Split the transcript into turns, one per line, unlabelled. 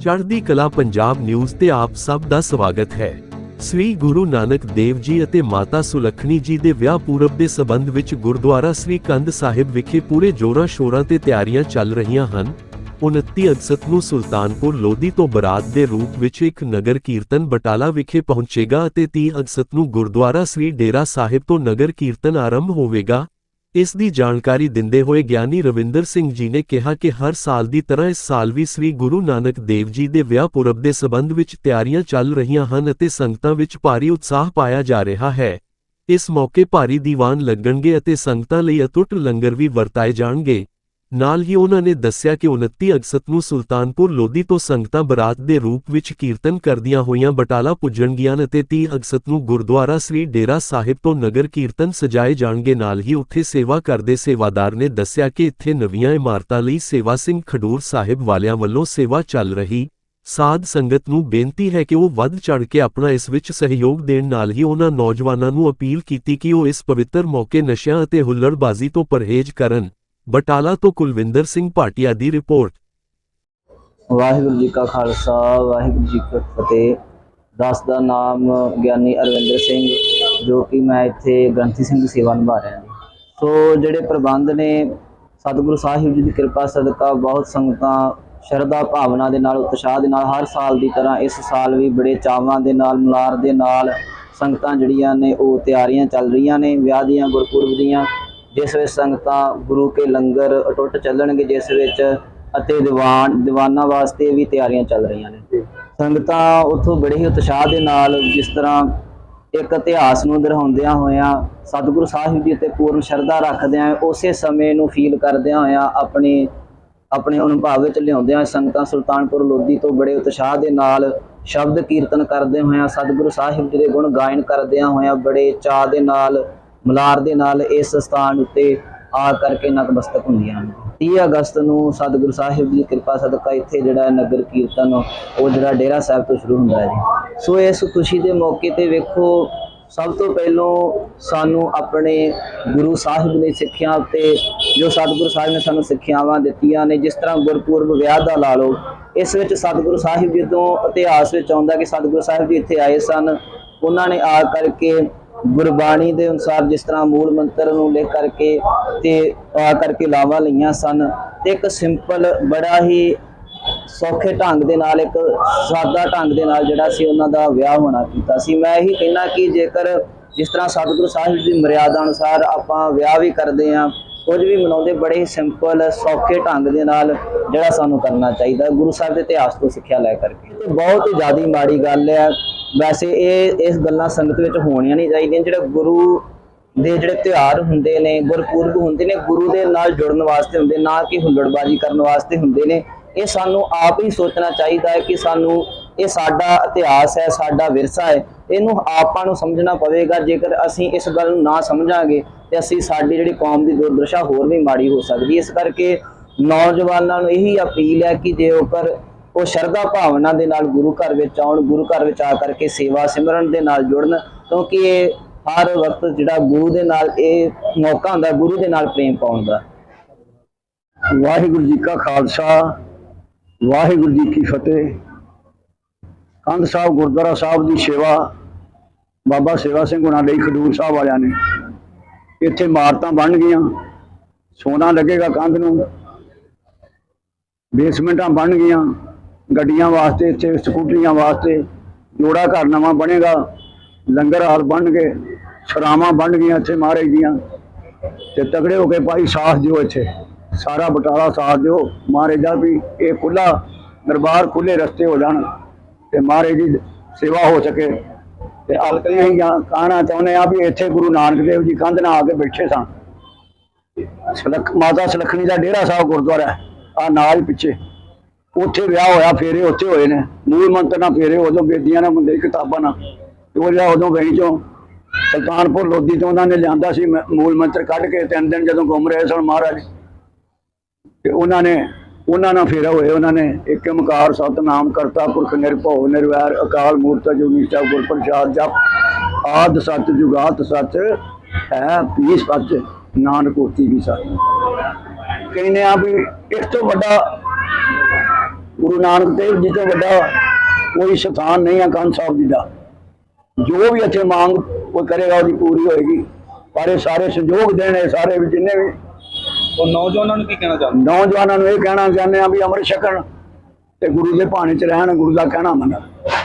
ਚੜ੍ਹਦੀ ਕਲਾ ਪੰਜਾਬ ਨਿਊਜ਼ ਤੇ ਆਪ ਸਭ ਦਾ ਸਵਾਗਤ ਹੈ। ਸ੍ਰੀ ਗੁਰੂ ਨਾਨਕ ਦੇਵ ਜੀ ਅਤੇ ਮਾਤਾ ਸੁਲੱਖਣੀ ਜੀ ਦੇ ਵਿਆਹ ਪੂਰਬ ਦੇ ਸਬੰਧ ਵਿੱਚ ਗੁਰਦੁਆਰਾ ਸ੍ਰੀ ਕੰਧ ਸਾਹਿਬ ਵਿਖੇ ਪੂਰੇ ਜੋਰਾਂ ਸ਼ੋਰਾਂ ਤੇ ਤਿਆਰੀਆਂ ਚੱਲ ਰਹੀਆਂ ਹਨ। 29 ਅਗਸਤ ਨੂੰ ਸੁਲਤਾਨਪੁਰ ਲੋਧੀ ਤੋਂ ਬਰਾਤ ਦੇ ਰੂਪ ਵਿੱਚ ਇੱਕ ਨਗਰ ਕੀਰਤਨ ਬਟਾਲਾ ਵਿਖੇ ਪਹੁੰਚੇਗਾ ਅਤੇ 30 ਅਗਸਤ ਨੂੰ ਗੁਰਦੁਆਰਾ ਸ੍ਰੀ ਡੇਰਾ ਸਾਹਿਬ ਤੋਂ ਨਗਰ ਕੀਰਤਨ ਆਰੰਭ ਹੋਵੇਗਾ। ਇਸ ਦੀ ਜਾਣਕਾਰੀ ਦਿੰਦੇ ਹੋਏ ਗਿਆਨੀ ਰਵਿੰਦਰ ਸਿੰਘ ਜੀ ਨੇ ਕਿਹਾ ਕਿ ਹਰ ਸਾਲ ਦੀ ਤਰ੍ਹਾਂ ਇਸ ਸਾਲ ਵੀ ਸ੍ਰੀ ਗੁਰੂ ਨਾਨਕ ਦੇਵ ਜੀ ਦੇ ਵਿਆਹ ਪੁਰਬ ਦੇ ਸਬੰਧ ਵਿੱਚ ਤਿਆਰੀਆਂ ਚੱਲ ਰਹੀਆਂ ਹਨ ਅਤੇ ਸੰਗਤਾਂ ਵਿੱਚ ਭਾਰੀ ਉਤਸ਼ਾਹ ਪਾਇਆ ਜਾ ਰਿਹਾ ਹੈ। ਇਸ ਮੌਕੇ ਭਾਰੀ ਦੀਵਾਨ ਲੱਗਣਗੇ ਅਤੇ ਸੰਗਤਾਂ ਲਈ ਅਟੁੱਟ ਲੰਗਰ ਵੀ ਵਰਤਾਏ ਜਾਣਗੇ। ਨਾਲ ਹੀ ਉਹਨਾਂ ਨੇ ਦੱਸਿਆ ਕਿ 29 ਅਗਸਤ ਨੂੰ ਸੁਲਤਾਨਪੁਰ ਲੋਧੀ ਤੋਂ ਸੰਗਤਾਂ ਬਰਾਤ ਦੇ ਰੂਪ ਵਿੱਚ ਕੀਰਤਨ ਕਰਦੀਆਂ ਹੋਈਆਂ ਬਟਾਲਾ ਪੁੱਜਣਗੀਆਂ ਅਤੇ 30 ਅਗਸਤ ਨੂੰ ਗੁਰਦੁਆਰਾ ਸ੍ਰੀ ਡੇਰਾ ਸਾਹਿਬ ਤੋਂ ਨਗਰ ਕੀਰਤਨ ਸਜਾਏ ਜਾਣਗੇ। ਨਾਲ ਹੀ ਉੱਥੇ ਸੇਵਾ ਕਰਦੇ ਸੇਵਾਦਾਰ ਨੇ ਦੱਸਿਆ ਕਿ ਇੱਥੇ ਨਵੀਆਂ ਇਮਾਰਤਾਂ ਲਈ ਸੇਵਾ ਸਿੰਘ ਖਡੂਰ ਸਾਹਿਬ ਵਾਲਿਆਂ ਵੱਲੋਂ ਸੇਵਾ ਚੱਲ ਰਹੀ ਸਾਧ ਸੰਗਤ ਨੂੰ ਬੇਨਤੀ ਹੈ ਕਿ ਉਹ ਵੱਧ ਚੜ ਕੇ ਆਪਣਾ ਇਸ ਵਿੱਚ ਸਹਿਯੋਗ ਦੇਣ। ਨਾਲ ਹੀ ਉਹਨਾਂ ਨੌਜਵਾਨਾਂ ਨੂੰ ਅਪੀਲ ਕੀਤੀ ਕਿ ਉਹ ਇਸ ਪਵਿੱਤਰ ਮੌਕੇ ਨਸ਼ਿਆਂ ਅਤੇ ਹੁੱਲੜਬਾਜ਼ੀ ਤੋਂ ਪਰਹੇਜ਼ ਕਰਨ। ਬਟਾਲਾ ਤੋਂ ਕੁਲਵਿੰਦਰ ਸਿੰਘ ਭਾਟੀਆ ਦੀ ਰਿਪੋਰਟ।
ਵਾਹਿਗੁਰੂ ਜੀ ਕਾ ਖਾਲਸਾ, ਵਾਹਿਗੁਰੂ ਜੀ ਕੀ ਫਤਿਹ। ਦਾਸ ਦਾ ਨਾਮ ਗਿਆਨੀ ਅਰਵਿੰਦਰ ਸਿੰਘ, ਜੋ ਕਿ ਮੈਂ ਇੱਥੇ ਗ੍ਰੰਥੀ ਸਿੰਘ ਦੀ ਸੇਵਾ ਨਿਭਾ ਰਿਹਾ ਹਾਂ। ਸੋ ਜਿਹੜੇ ਪ੍ਰਬੰਧ ਨੇ, ਸਤਿਗੁਰੂ ਸਾਹਿਬ ਜੀ ਦੀ ਕਿਰਪਾ, ਸਦਕਾ, ਬਹੁਤ ਸੰਗਤਾਂ, ਸ਼ਰਧਾ, ਭਾਵਨਾ ਦੇ ਨਾਲ, ਉਤਸ਼ਾਹ ਦੇ ਨਾਲ, ਹਰ ਸਾਲ ਦੀ ਤਰ੍ਹਾਂ ਇਸ ਸਾਲ ਵੀ ਬੜੇ ਚਾਵਾਂ ਦੇ ਨਾਲ, ਮਲਾਰ ਦੇ ਨਾਲ ਸੰਗਤਾਂ ਜਿਹੜੀਆਂ ਨੇ, ਉਹ ਤਿਆਰੀਆਂ ਚੱਲ ਰਹੀਆਂ ਨੇ, ਵਿਆਹ ਦੀਆਂ, ਗੁਰਪੁਰਬ ਦੀਆਂ ਜਿਸ ਵਿੱਚ ਸੰਗਤਾਂ ਗੁਰੂ ਕੇ ਲੰਗਰ ਅਟੁੱਟ ਚੱਲਣਗੇ ਜਿਸ ਵਿੱਚ ਅਤੇ ਦੀਵਾਨ ਦੀਵਾਨਾਂ ਵਾਸਤੇ ਵੀ ਤਿਆਰੀਆਂ ਚੱਲ ਰਹੀਆਂ ਨੇ। ਸੰਗਤਾਂ ਉੱਥੋਂ ਬੜੇ ਹੀ ਉਤਸ਼ਾਹ ਦੇ ਨਾਲ ਜਿਸ ਤਰ੍ਹਾਂ ਇੱਕ ਇਤਿਹਾਸ ਨੂੰ ਦਰਸਾਉਂਦਿਆਂ ਹੋਇਆਂ ਸਤਿਗੁਰੂ ਸਾਹਿਬ ਜੀ ਤੇ ਪੂਰਨ ਸ਼ਰਧਾ ਰੱਖਦਿਆਂ ਉਸੇ ਸਮੇਂ ਨੂੰ ਫੀਲ ਕਰਦਿਆਂ ਹੋਇਆਂ ਆਪਣੀ ਆਪਣੇ ਅਨੁਭਵ ਵਿੱਚ ਲਿਆਉਂਦਿਆਂ ਸੰਗਤਾਂ ਸੁਲਤਾਨਪੁਰ ਲੋਧੀ ਤੋਂ ਬੜੇ ਉਤਸ਼ਾਹ ਦੇ ਨਾਲ ਸ਼ਬਦ ਕੀਰਤਨ ਕਰਦੇ ਹੋਇਆਂ ਸਤਿਗੁਰੂ ਸਾਹਿਬ ਜੀ ਦੇ ਗੁਣ ਗਾਇਨ ਕਰਦਿਆਂ ਹੋਇਆਂ ਬੜੇ ਚਾਅ ਦੇ ਨਾਲ ਮਲਾਰ ਦੇ ਨਾਲ ਇਸ ਸਥਾਨ ਉੱਤੇ ਆ ਕਰਕੇ ਨਤਮਸਤਕ ਹੁੰਦੀਆਂ ਹਨ। 30 ਅਗਸਤ ਨੂੰ ਸਤਿਗੁਰੂ ਸਾਹਿਬ ਦੀ ਕਿਰਪਾ ਸਦਕਾ ਇੱਥੇ ਜਿਹੜਾ ਨਗਰ ਕੀਰਤਨ, ਉਹ ਜਿਹੜਾ ਡੇਰਾ ਸਾਹਿਬ ਤੋਂ ਸ਼ੁਰੂ ਹੁੰਦਾ ਹੈ ਜੀ। ਸੋ ਇਸ ਖੁਸ਼ੀ ਦੇ ਮੌਕੇ ਤੇ ਵੇਖੋ, ਸਭ ਤੋਂ ਪਹਿਲੋਂ ਸਾਨੂੰ ਆਪਣੇ ਗੁਰੂ ਸਾਹਿਬ ਨੇ ਸਿੱਖਿਆ ਉੱਤੇ, ਜੋ ਸਤਿਗੁਰੂ ਸਾਹਿਬ ਨੇ ਸਾਨੂੰ ਸਿੱਖਿਆਵਾਂ ਦਿੱਤੀਆਂ ਨੇ, ਜਿਸ ਤਰ੍ਹਾਂ ਗੁਰਪੁਰਬ ਵਿਆਹ ਦਾ ਲਾ ਲਓ, ਇਸ ਵਿੱਚ ਸਤਿਗੁਰੂ ਸਾਹਿਬ ਜੀ ਤੋਂ ਇਤਿਹਾਸ ਵਿੱਚ ਆਉਂਦਾ ਕਿ ਸਤਿਗੁਰੂ ਸਾਹਿਬ ਜੀ ਇੱਥੇ ਆਏ ਸਨ, ਉਹਨਾਂ ਨੇ ਆ ਕਰਕੇ ਗੁਰਬਾਣੀ ਦੇ ਅਨੁਸਾਰ ਜਿਸ ਤਰ੍ਹਾਂ ਮੂਲ ਮੰਤਰ ਨੂੰ ਲਿਖ ਕਰਕੇ ਤੇ ਆ ਕਰਕੇ ਲਾਵਾ ਲਈਆਂ ਸਨ, ਤੇ ਇੱਕ ਸਿੰਪਲ ਬੜਾ ਹੀ ਸੌਖੇ ਢੰਗ ਦੇ ਨਾਲ, ਇੱਕ ਸਾਦਾ ਢੰਗ ਦੇ ਨਾਲ ਜਿਹੜਾ ਸੀ ਉਹਨਾਂ ਦਾ ਵਿਆਹ ਹੋਣਾ ਕੀਤਾ ਸੀ। ਮੈਂ ਇਹੀ ਕਹਿਣਾ ਕਿ ਜੇਕਰ ਜਿਸ ਤਰ੍ਹਾਂ ਸਤਿਗੁਰੂ ਸਾਹਿਬ ਦੀ ਮਰਿਆਦਾ ਅਨੁਸਾਰ ਆਪਾਂ ਵਿਆਹ ਵੀ ਕਰਦੇ ਆਂ ਕੁਝ ਵੀ ਮਨਾਉਂਦੇ, ਬੜੇ ਹੀ ਸਿੰਪਲ ਸੌਖੇ ਢੰਗ ਦੇ ਨਾਲ ਜਿਹੜਾ ਸਾਨੂੰ ਕਰਨਾ ਚਾਹੀਦਾ, ਗੁਰੂ ਸਾਹਿਬ ਦੇ ਇਤਿਹਾਸ ਤੋਂ ਸਿੱਖਿਆ ਲੈ ਕਰਕੇ। ਤੇ ਬਹੁਤ ਹੀ ਜ਼ਿਆਦਾ ਮਾੜੀ ਗੱਲ ਹੈ। ਵੈਸੇ ਇਹ ਇਸ ਗੱਲਾਂ ਸੰਗਤ ਵਿੱਚ ਹੋਣੀਆਂ ਨਹੀਂ ਚਾਹੀਦੀਆਂ। ਜਿਹੜੇ ਗੁਰੂ ਦੇ ਜਿਹੜੇ ਤਿਉਹਾਰ ਹੁੰਦੇ ਨੇ, ਗੁਰਪੁਰਬ ਹੁੰਦੇ ਨੇ, ਗੁਰੂ ਦੇ ਨਾਲ ਜੁੜਨ ਵਾਸਤੇ ਹੁੰਦੇ, ਨਾ ਕਿ ਹੁੱਲੜਬਾਜ਼ੀ ਕਰਨ ਵਾਸਤੇ ਹੁੰਦੇ ਨੇ, ਇਹ ਸਾਨੂੰ ਆਪ ਹੀ ਸੋਚਣਾ ਚਾਹੀਦਾ ਹੈ ਕਿ ਸਾਨੂੰ ਇਹ ਸਾਡਾ ਇਤਿਹਾਸ ਹੈ, ਸਾਡਾ ਵਿਰਸਾ ਹੈ, ਇਹਨੂੰ ਆਪਾਂ ਨੂੰ ਸਮਝਣਾ ਪਵੇਗਾ। ਜੇਕਰ ਅਸੀਂ ਇਸ ਗੱਲ ਨੂੰ ਨਾ ਸਮਝਾਂਗੇ, ਤੇ ਅਸੀਂ ਸਾਡੀ ਜਿਹੜੀ ਕੌਮ ਦੀ ਦੁਰਦਸ਼ਾ ਹੋਰ ਵੀ ਮਾੜੀ ਹੋ ਸਕਦੀ ਇਸ ਕਰਕੇ ਨੌਜਵਾਨਾਂ ਨੂੰ ਇਹੀ ਅਪੀਲ ਹੈ ਕਿ ਜੇਕਰ ਉਹ ਸ਼ਰਧਾ ਭਾਵਨਾ ਦੇ ਨਾਲ ਗੁਰੂ ਘਰ ਵਿੱਚ ਆਉਣ, ਗੁਰੂ ਘਰ ਵਿੱਚ ਆ ਕਰਕੇ ਸੇਵਾ ਸਿਮਰਨ ਦੇ ਨਾਲ ਜੁੜਨ, ਕਿਉਂਕਿ ਇਹ ਹਰ ਵਕਤ ਜਿਹੜਾ ਗੁਰੂ ਦੇ ਨਾਲ, ਇਹ ਮੌਕਾ ਹੁੰਦਾ ਗੁਰੂ ਦੇ ਨਾਲ ਪ੍ਰੇਮ ਪਾਉਣ ਦਾ।
ਵਾਹਿਗੁਰੂ ਜੀ ਕਾ ਖਾਲਸਾ, ਵਾਹਿਗੁਰੂ ਜੀ ਕੀ ਫਤਿਹ। ਕੰਧ ਸਾਹਿਬ, ਗੁਰਦੁਆਰਾ ਸਾਹਿਬ ਦੀ ਸੇਵਾ, ਬਾਬਾ ਸੇਵਾ ਸਿੰਘ ਹੁਣਾਂ ਲਈ ਖਡੂਰ ਸਾਹਿਬ ਵਾਲਿਆਂ ਨੇ। ਇੱਥੇ ਇਮਾਰਤਾਂ ਬਣ ਗਈਆਂ, ਸੋਨਾ ਲੱਗੇਗਾ ਕੰਧ ਨੂੰ, ਬੇਸਮੈਂਟਾਂ ਬਣ ਗਈਆਂ। ਗੱਡੀਆਂ ਵਾਸਤੇ, ਇੱਥੇ ਸਕੂਟਰੀਆਂ ਵਾਸਤੇ, ਜੋੜਾ ਘਰ ਨਵਾਂ ਬਣੇਗਾ, ਲੰਗਰ ਹਾਲ ਬਣ ਗਏ, ਸਰਾਵਾਂ ਬਣ ਗਈਆਂ ਇੱਥੇ ਮਹਾਰਾਜ ਦੀਆਂ, ਤੇ ਤਗੜੇ ਹੋ ਕੇ ਭਾਈ ਸਾਥ ਦਿਓ ਇੱਥੇ, ਸਾਰਾ ਬਟਾਲਾ ਸਾਥ ਦਿਓ, ਮਹਾਰਾਜ ਦਾ ਵੀ ਇਹ ਖੁੱਲਾ ਦਰਬਾਰ ਖੁੱਲੇ ਰਸਤੇ ਹੋ ਜਾਣ, ਤੇ ਮਹਾਰਾਜ ਦੀ ਸੇਵਾ ਹੋ ਸਕੇ। ਤੇ ਅਲਕਲੀਆਂ ਹੀ ਕਾਣਾ ਚਾਹੁੰਦੇ ਆ ਵੀ ਇੱਥੇ ਗੁਰੂ ਨਾਨਕ ਦੇਵ ਜੀ ਕੰਧ ਨਾਲ ਆ ਕੇ ਬੈਠੇ ਸਨ ਸਲਖ, ਮਾਤਾ ਸਲਖਣੀ ਦਾ ਡੇਰਾ ਸਾਹਿਬ ਗੁਰਦੁਆਰਾ ਆ ਨਾਲ ਪਿੱਛੇ। ਉੱਥੇ ਵਿਆਹ ਹੋਇਆ, ਫੇਰੇ ਉੱਥੇ ਹੋਏ ਨੇ। ਮੂਲ ਮੰਤਰ ਨਾਲ ਫੇਰੇ ਉਦੋਂ ਬੇਦੀਆਂ ਨਾਲ ਹੁੰਦੇ ਕਿਤਾਬਾਂ ਨਾਲ। ਤੇ ਉਹ ਜਿਹੜਾ ਉਦੋਂ ਗਈ ਚੋਂ ਸੁਲਤਾਨਪੁਰ ਲੋਧੀ ਤੋਂ ਉਹਨਾਂ ਨੇ ਲਿਆਂਦਾ ਸੀ ਮੂਲ ਮੰਤਰ ਕੱਢ ਕੇ ਤਿੰਨ ਦਿਨ ਜਦੋਂ ਘੁੰਮ ਰਹੇ ਸਨ ਮਹਾਰਾਜ। ਤੇ ਉਹਨਾਂ ਨੇ, ਉਹਨਾਂ ਨਾਲ ਫੇਰਾ ਹੋਏ ਉਹਨਾਂ ਨੇ। ਇੱਕ ਓਮਕਾਰ ਸਤਨਾਮ ਕਰਤਾ, ਪੁਰਖ ਨਿਰਭਉ, ਨਿਰਵੈਰ, ਅਕਾਲ ਮੂਰਤ ਜੁਨੀ ਸਭ ਗੁਰ ਪ੍ਰਸਾਦ ਜਪ, ਆਦ ਸੱਚ ਜੁਗਾਤ ਸੱਚ ਹੈ, ਪੀਸ ਸੱਚ ਨਾਨਕ ਹੋਤੀ ਵੀ ਸੱਚ ਕਹਿੰਦੇ ਆ ਵੀ ਇਸ ਤੋਂ ਵੱਡਾ ਗੁਰੂ ਨਾਨਕ ਦੇਵ ਜੀ ਤੋਂ ਵੱਡਾ ਕੋਈ ਸਥਾਨ ਨਹੀਂ ਹੈ ਕੰਨ ਸਾਹਿਬ ਜੀ ਦਾ। ਜੋ ਵੀ ਇੱਥੇ ਮੰਗ ਕੋਈ ਕਰੇਗਾ ਉਹਦੀ ਪੂਰੀ ਹੋਏਗੀ। ਪਰ ਇਹ ਸਾਰੇ ਸੰਯੋਗ ਦੇਣੇ ਸਾਰੇ ਵੀ ਜਿੰਨੇ ਵੀ
ਉਹ ਨੌਜਵਾਨਾਂ ਨੂੰ ਕੀ ਕਹਿਣਾ ਚਾਹੁੰਦੇ?
ਨੌਜਵਾਨਾਂ ਨੂੰ ਇਹ ਕਹਿਣਾ ਚਾਹੁੰਦੇ ਆ ਵੀ ਅੰਮ੍ਰਿਤ ਛਕਣ ਤੇ ਗੁਰੂ ਦੇ ਭਾਣੇ ਚ ਰਹਿਣ ਗੁਰੂ ਦਾ ਕਹਿਣਾ ਮੰਨਣ।